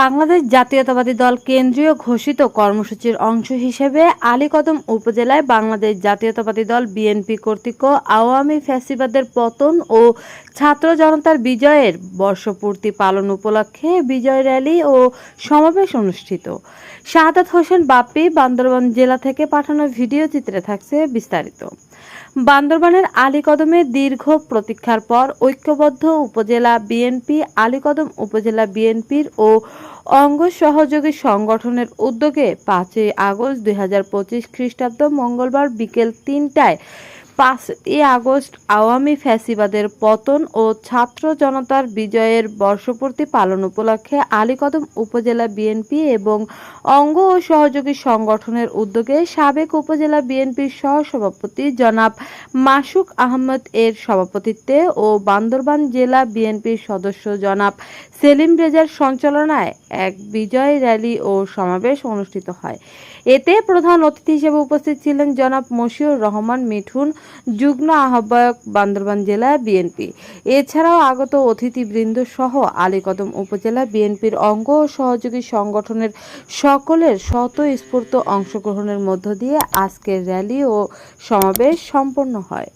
বাংলাদেশ জাতীয়তাবাদী দল কেন্দ্রীয় ঘোষিত কর্মসূচির অংশ হিসেবে আলীকদম উপজেলায় বাংলাদেশ জাতীয়তাবাদী দল বিএনপি কর্তৃক আওয়ামী ফ্যাসিবাদের পতন ও ছাত্র জনতার বিজয়ের বর্ষপূর্তি পালন উপলক্ষে বিজয় র্যালি ও সমাবেশ অনুষ্ঠিত। শাহাদাত হোসেন বাপ্পি বান্দরবান জেলা থেকে পাঠানো ভিডিও চিত্রে থাকছে বিস্তারিত। বান্দরবানের আলীকদমে দীর্ঘ প্রতীক্ষার পর ঐক্যবদ্ধ উপজেলা বিএনপি, আলীকদম উপজেলা বিএনপির ও অঙ্গ সহযোগী সংগঠনের উদ্যোগে পাঁচই আগস্ট দুই হাজার পঁচিশ খ্রিস্টাব্দ মঙ্গলবার বিকেল তিনটায় পাঁচই আগস্ট আওয়ামী ফ্যাসিবাদের পতন ও ছাত্র জনতার বিজয়ের বর্ষপূর্তি পালন উপলক্ষে আলীকদম উপজেলা বিএনপি এবং অঙ্গ ও সহযোগী সংগঠনের উদ্যোগে সাবেক উপজেলা বিএনপির সহসভাপতি জনাব মাসুক আহমদ এর সভাপতিত্বে ও বান্দরবান জেলা বিএনপির সদস্য জনাব সেলিম রেজার সঞ্চালনায় এক বিজয় র্যালি ও সমাবেশ অনুষ্ঠিত হয়। এতে প্রধান অতিথি হিসেবে উপস্থিত ছিলেন জনাব মশিউর রহমান মিঠুন যুগ্ম আহ্বায়ক বান্দরবান জেলা বিএনপি। এছাড়াও আগত অতিথিবৃন্দ সহ আলীকদম উপজেলা বিএনপির অঙ্গ ও সহযোগী সংগঠনের সকলের স্বতঃস্ফূর্ত অংশগ্রহণের মধ্য দিয়ে আজকের র্যালি ও সমাবেশ সম্পন্ন হয়।